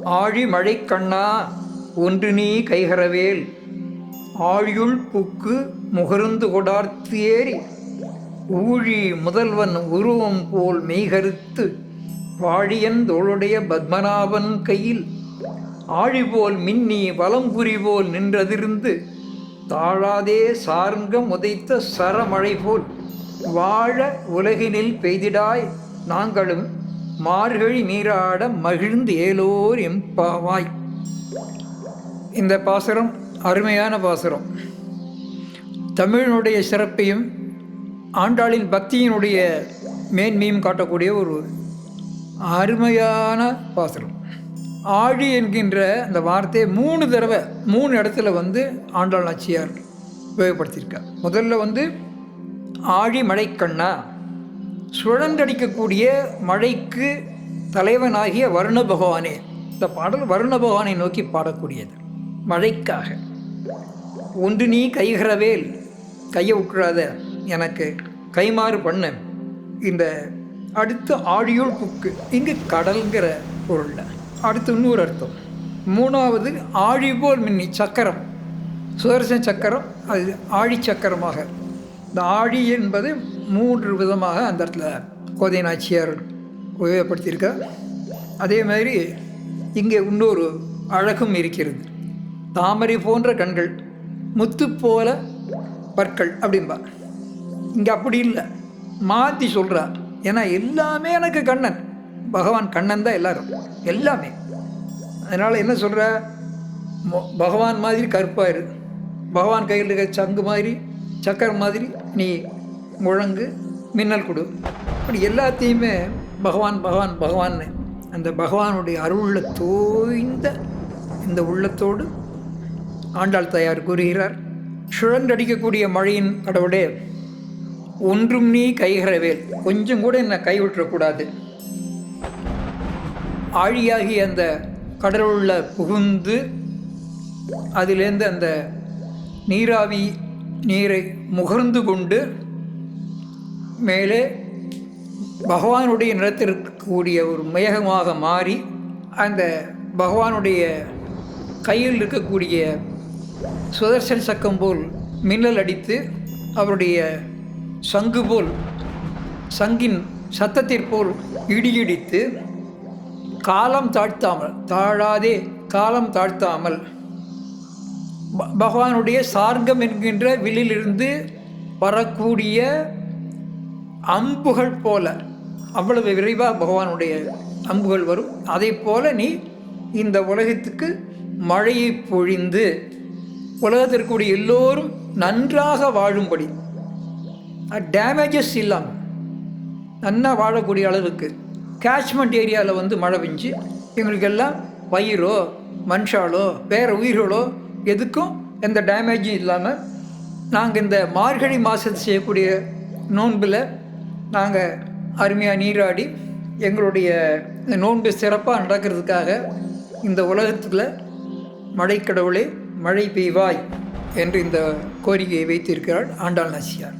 ஆழி மழை கண்ணா ஒன்று நீ கைகரவேல். ஆழியுள் புக்கு முகருந்து கொடார்த்து ஏறி ஊழி முதல்வன் உருவம் போல் மெய்கருத்து வாழியன் தோளுடைய பத்மநாபன் கையில். ஆழி போல் மின்னி வலம்புரி போல் நின்றதிருந்து தாழாதே சார்ங்கம் உதைத்த சரமழை போல் வாழ உலகினில் பெய்திடாய் நாங்களும் மார்கழி நீராட மகிழ்ந்து ஏலோர் எம்பாவாய். இந்த பாசுரம் அருமையான பாசுரம். தமிழினுடைய சிறப்பையும் ஆண்டாளின் பக்தியினுடைய மேன்மையும் காட்டக்கூடிய ஒரு அருமையான பாசுரம். ஆழி என்கின்ற அந்த வார்த்தையை மூணு தடவை மூணு இடத்துல வந்து ஆண்டாள் நாச்சியார் உபயோகப்படுத்தியிருக்கார். முதல்ல வந்து ஆழி மழைக்கண்ணா சுழன்றடிக்கக்கூடிய மழைக்கு தலைவனாகிய வருண பகவானே. இந்த பாடல் வருண பகவானை நோக்கி பாடக்கூடியது. மழைக்காக. ஒன்று நீ கைகிறவேல் கையை விட்டுறாத எனக்கு கைமாறு பண்ண. இந்த அடுத்து ஆழியுள் புக்கு இங்கு கடல்ங்கிற பொருளில். அடுத்து இன்னொரு அர்த்தம். மூணாவது ஆழி போல் மின்னி சக்கரம். சுதர்சன சக்கரம் அது ஆழி சக்கரமாக இந்த ஆழி என்பது மூன்று விதமாக அந்த இடத்துல கோதை நாச்சியார் உபயோகப்படுத்தியிருக்கார் அதே மாதிரி இங்கே இன்னொரு அழகும் இருக்கிறது. தாமரை போன்ற கண்கள் முத்து போல பற்கள் அப்படிம்பா. இங்கே அப்படி இல்லை. மாற்றி சொல்கிறார் ஏன்னா எல்லாமே எனக்கு கண்ணன். பகவான் கண்ணன் தான் எல்லாரும். எல்லாமே. அதனால் என்ன சொல்கிற பகவான் மாதிரி கருப்பாக இரு. பகவான் கையில் இருக்க சங்கு மாதிரி சக்கரம் மாதிரி நீ முழங்கு மின்னல் கொடு. அப்படி எல்லாத்தையுமே பகவான் பகவான் பகவான்னு அந்த பகவானுடைய அருளில் தோய்ந்த இந்த உள்ளத்தோடு ஆண்டாள் தயார் கூறுகிறார் சுழன்றடிக்கக்கூடிய மழையின் கடவுளே ஒன்றும் நீ கைகரவேல். கொஞ்சம் கூட என்னை கைவிட்டுறக்கூடாது. ஆழியாகி அந்த கடலுள்ள புகுந்து அதிலேருந்து அந்த நீராவி நீரை முகர்ந்து கொண்டு மேலே பகவானுடைய நிலத்திற்கக்கூடிய ஒரு மேகமாக மாறி அந்த பகவானுடைய கையில் இருக்கக்கூடிய சுதர்சன் சக்கம் போல் மின்னல் அடித்து அவருடைய சங்கு போல் சங்கின் சத்தத்திற்போல் இடியிடித்து காலம் தாழ்த்தாமல் தாழாதே காலம் தாழ்த்தாமல் பகவானுடைய சார்கம் என்கின்ற வில்லிலிருந்து வரக்கூடிய அம்புகள் போல. அவ்வளவு விரைவாக பகவானுடைய அம்புகள் வரும். அதே போல நீ இந்த உலகத்துக்கு மழையை பொழிந்து உலகத்திற்குரிய எல்லோரும் நன்றாக வாழும்படி. டேமேஜஸ் இல்லாமல் நன்னா வாழக்கூடிய அளவுக்கு கேட்ச்மெண்ட் ஏரியாவில் வந்து மழை பெஞ்சு எங்களுக்கெல்லாம் பயிரோ மனுஷாலோ வேறு உயிர்களோ எதுக்கும் எந்த டேமேஜும் இல்லாமல் நாங்கள் இந்த மார்கழி மாதத்தை செய்யக்கூடிய நோன்பில் நாங்கள் அருமையாக நீராடி எங்களுடைய நோன்பு சிறப்பாக நடக்கிறதுக்காக இந்த உலகத்தில் மழைக்கடவுளே மழை பெய்வாய் என்று இந்த கோரிக்கையை வைத்திருக்கிறாள் ஆண்டாள் நாச்சியார்